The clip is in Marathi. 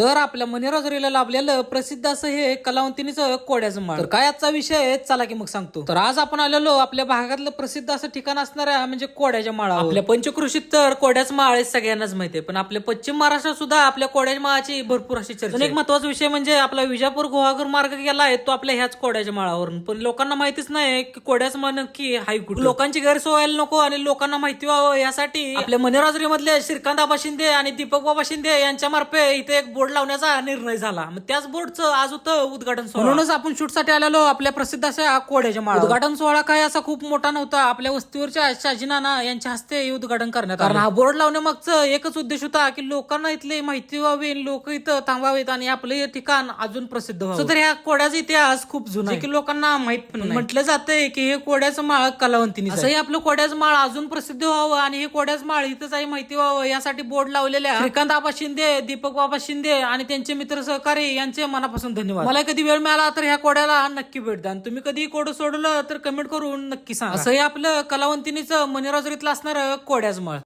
तर आपल्या मनेराजरीला लाभलेलं प्रसिद्ध असं हे कलावंतिनीचं कोड्याचं माळ. तर काय आजचा विषय चला की मग सांगतो. तर आज आपण आलेलो आपल्या भागातलं प्रसिद्ध असं ठिकाण असणाऱ्या म्हणजे कोड्याच्या माळा आपल्या पंचकृषीत तर कोड्याच माळ आहे सगळ्यांनाच माहिती आहे. पण आपल्या पश्चिम महाराष्ट्रात सुद्धा आपल्या कोड्याच्या माळाची भरपूर अशी चर्चा. एक महत्त्वाचा विषय म्हणजे आपला विजापूर गुहागर मार्ग गेला आहे तो आपल्या ह्याच कोड्याच्या माळावरून. पण लोकांना माहितीच नाही की कोड्याचं माळ नक्की हाय कुठं. लोकांची गैरसोय व्हायला नको आणि लोकांना माहिती व्हावं यासाठी आपल्या मनेराजरी मधले श्रीकांत बाबा शिंदे आणि दीपक बाबा शिंदे यांच्या मार्फे इथे एक बोर्ड लावण्याचा निर्णय झाला. मग त्याच बोर्डचं आज होतं उद्घाटन सोहळा. म्हणूनच आपण शूटसाठी आलेलो आपल्या प्रसिद्ध अशा कोड्याच्या माळा. उद्घाटन सोहळा काय असा खूप मोठा नव्हता. आपल्या वस्तीवरच्या शाजीनाना यांच्या हस्ते हे उद्घाटन करण्यात आलं. कारण हा बोर्ड लावण्यामागचं एकच उद्देश होता की लोकांना इथली माहिती व्हावी लोक इथं थांबावेत आणि आपलं हे ठिकाण अजून प्रसिद्ध व्हावं. तर ह्या कोड्याचा इतिहास खूप जुना आहे. की लोकांना माहीत. म्हटलं जातंय की हे कोड्याचं माळ कलावंतीने असंही आपलं कोड्याचं माळ अजून प्रसिद्ध व्हावं आणि हे कोड्याचं माळ इथंच आहे माहिती व्हावं यासाठी बोर्ड लावलेल्या श्रीकांत बाबा शिंदे दीपक बाबा शिंदे आणि त्यांचे मित्र सहकारी यांचे मनापासून धन्यवाद. मला कधी वेळ मिळाला तर ह्या कोड्याला नक्की भेट द्या. तुम्ही कधी कोडं सोडलं तर कमेंट करून नक्की सांगा. असंही आपलं कलावंतिनीचं मनेराजरीतलं असणार कोड्याचं माळ.